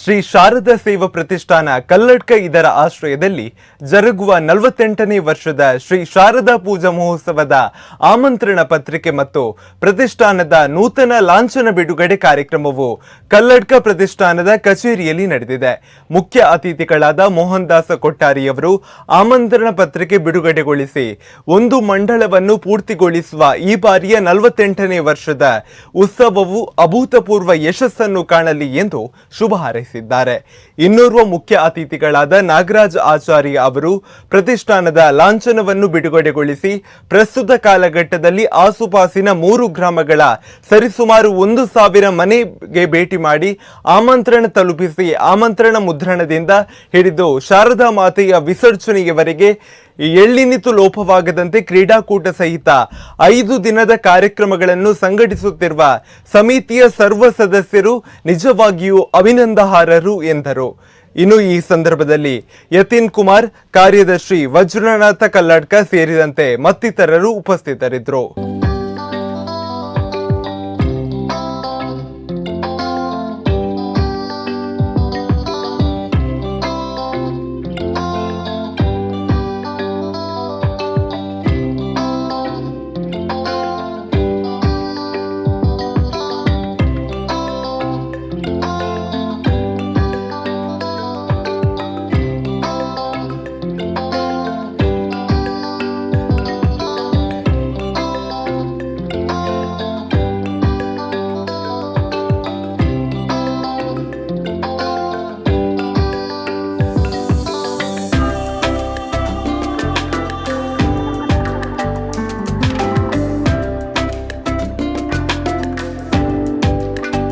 ಶ್ರೀ ಶಾರದಾ ಸೇವಾ ಪ್ರತಿಷ್ಠಾನ ಕಲ್ಲಡ್ಕ ಇದರ ಆಶ್ರಯದಲ್ಲಿ ಜರುಗುವ ನಲವತ್ತೆಂಟನೇ ವರ್ಷದ ಶ್ರೀ ಶಾರದಾ ಪೂಜಾ ಮಹೋತ್ಸವದ ಆಮಂತ್ರಣ ಪತ್ರಿಕೆ ಮತ್ತು ಪ್ರತಿಷ್ಠಾನದ ನೂತನ ಲಾಂಛನ ಬಿಡುಗಡೆ ಕಾರ್ಯಕ್ರಮವು ಕಲ್ಲಡ್ಕ ಪ್ರತಿಷ್ಠಾನದ ಕಚೇರಿಯಲ್ಲಿ ನಡೆದಿದೆ. ಮುಖ್ಯ ಅತಿಥಿಗಳಾದ ಮೋಹನ್ ದಾಸ ಕೊಟ್ಟಾರಿಯವರು ಆಮಂತ್ರಣ ಪತ್ರಿಕೆ ಬಿಡುಗಡೆಗೊಳಿಸಿ ಒಂದು ಮಂಡಳವನ್ನು ಪೂರ್ತಿಗೊಳಿಸುವ ಈ ಬಾರಿಯ ನಲವತ್ತೆಂಟನೇ ವರ್ಷದ ಉತ್ಸವವು ಅಭೂತಪೂರ್ವ ಯಶಸ್ಸನ್ನು ಕಾಣಲಿ ಎಂದು ಶುಭ ಹಾರೈಸಿದ್ದಾರೆ ಇನ್ನೋರ್ವ ಮುಖ್ಯ ಅತಿಥಿಗಳಾದ ನಾಗರಾಜ್ ಆಚಾರ್ಯ ಅವರು ಪ್ರತಿಷ್ಠಾನದ ಲಾಂಛನವನ್ನು ಬಿಡುಗಡೆಗೊಳಿಸಿ, ಪ್ರಸ್ತುತ ಕಾಲಘಟ್ಟದಲ್ಲಿ ಆಸುಪಾಸಿನ ಮೂರು ಗ್ರಾಮಗಳ ಸರಿಸುಮಾರು ಒಂದು ಸಾವಿರ ಮನೆಗೆ ಭೇಟಿ ಮಾಡಿ ಆಮಂತ್ರಣ ತಲುಪಿಸಿ, ಆಮಂತ್ರಣ ಮುದ್ರಣದಿಂದ ಹಿಡಿದು ಶಾರದಾ ಮಾತೆಯ ವಿಸರ್ಜನೆಯವರೆಗೆ ಎಳ್ಳಿನಿತು ಲೋಪವಾಗದಂತೆ ಕ್ರೀಡಾಕೂಟ ಸಹಿತ ಐದು ದಿನದ ಕಾರ್ಯಕ್ರಮಗಳನ್ನು ಸಂಘಟಿಸುತ್ತಿರುವ ಸಮಿತಿಯ ಸರ್ವ ಸದಸ್ಯರು ನಿಜವಾಗಿಯೂ ಅಭಿನಂದಹಾರರು ಎಂದರು. ಇನ್ನು ಈ ಸಂದರ್ಭದಲ್ಲಿ ಯತೀನ್ ಕುಮಾರ್, ಕಾರ್ಯದರ್ಶಿ ವಜ್ರನಾಥ ಕಲ್ಲಡ್ಕ ಸೇರಿದಂತೆ ಮತ್ತಿತರರು ಉಪಸ್ಥಿತರಿದ್ದರು.